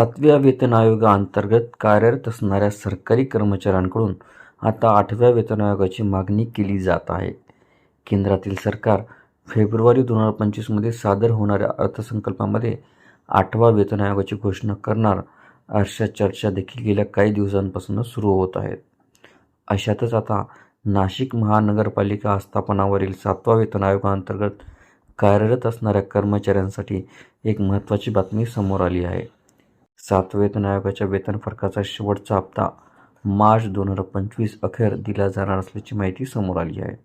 सातव्या वेतन आयोगाअंतर्गत कार्यरत असणाऱ्या सरकारी कर्मचाऱ्यांकडून आता आठव्या वेतन आयोगाची मागणी केली जात आहे. केंद्रातील सरकार फेब्रुवारी दोन हजार पंचवीसमध्ये सादर होणाऱ्या अर्थसंकल्पामध्ये आठवा वेतन आयोगाची घोषणा करणार अशा चर्चा देखील गेल्या काही दिवसांपासून सुरू होत आहेत. अशातच आता नाशिक महानगरपालिका आस्थापनावरील सातवा वेतन आयोगाअंतर्गत कार्यरत असणाऱ्या कर्मचाऱ्यांसाठी एक महत्त्वाची बातमी समोर आली आहे. सात वेतन आयोगाच्या वेतन फरकाचा शेवटचा हप्ता मार्च दोन हजार पंचवीस अखेर दिला जाणार असल्याची माहिती समोर आली आहे.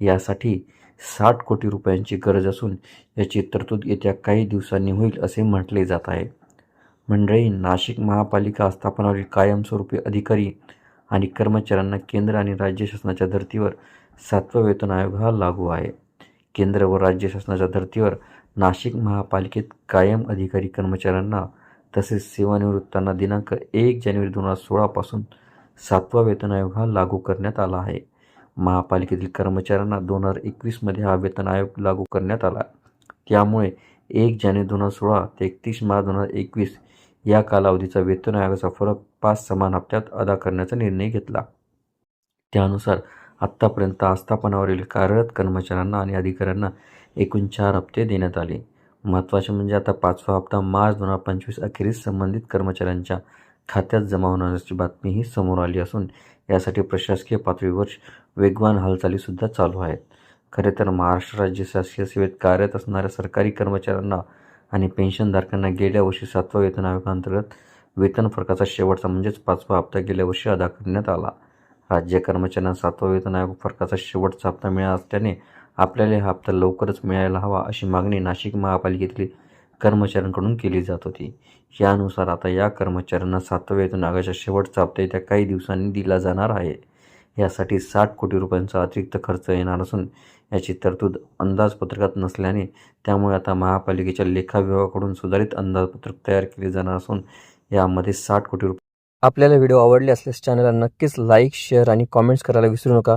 यासाठी साठ कोटी रुपयांची गरज असून याची तरतूद येत्या काही दिवसांनी होईल असे म्हटले जात आहे. मंडळी नाशिक महापालिका आस्थापनावरील कायमस्वरूपी अधिकारी आणि कर्मचाऱ्यांना केंद्र आणि राज्य शासनाच्या धर्तीवर सातवा वेतन आयोग हा लागू आहे. केंद्र व राज्य शासनाच्या धर्तीवर नाशिक महापालिकेत कायम अधिकारी कर्मचाऱ्यांना तसेच सेवानिवृत्तांना दिनांक एक जानेवारी दोन हजार सोळापासून सातवा वेतन आयोग हा लागू करण्यात आला आहे. महापालिकेतील कर्मचाऱ्यांना दोन हजार एकवीसमध्ये हा वेतन आयोग लागू करण्यात आला. त्यामुळे एक जानेवारी दोन हजार सोळा ते एकतीस मार्च दोन हजार एकवीस या कालावधीचा वेतन आयोगाचा फरक पाच समान हप्त्यात अदा करण्याचा निर्णय घेतला. त्यानुसार आत्तापर्यंत आस्थापनावरील कार्यरत कर्मचाऱ्यांना आणि अधिकाऱ्यांना एकूण चार हप्ते देण्यात आले. महत्त्वाचे म्हणजे आता पाचवा हप्ता मार्च दोन हजार पंचवीस अखेरीस संबंधित कर्मचाऱ्यांच्या खात्यात जमा होण्याची बातमीही समोर आली असून यासाठी प्रशासकीय पातळीवर वेगवान हालचालीसुद्धा चालू आहेत. खरे तर महाराष्ट्र राज्य शासकीय सेवेत कार्यरत असणाऱ्या सरकारी कर्मचाऱ्यांना आणि पेन्शनधारकांना गेल्या वर्षी सातवा वेतन आयोगाअंतर्गत वेतन फरकाचा शेवटचा म्हणजेच पाचवा हप्ता गेल्या वर्षी अदा करण्यात आला. राज्य कर्मचाऱ्यांना सातवा वेतन आयोग फरकाचा शेवटचा हप्ता मिळाला असल्याने आपल्याला हा हप्ता लवकरच मिळायला हवा अशी मागणी नाशिक महापालिकेतील कर्मचाऱ्यांकडून केली जात होती. यानुसार आता या कर्मचाऱ्यांना सातव्या वेतन आगाच्या शेवटचा हप्ता येत्या काही दिवसांनी दिला जाणार आहे. यासाठी साठ कोटी रुपयांचा अतिरिक्त खर्च येणार असून याची तरतूद अंदाजपत्रकात नसल्याने त्यामुळे आता महापालिकेच्या लेखा विभागाकडून सुधारित अंदाजपत्रक तयार केले जाणार असून यामध्ये साठ कोटी रुपये आपल्याला व्हिडिओ आवडले असल्यास चॅनलला नक्कीच लाईक शेअर आणि कॉमेंट्स करायला विसरू नका.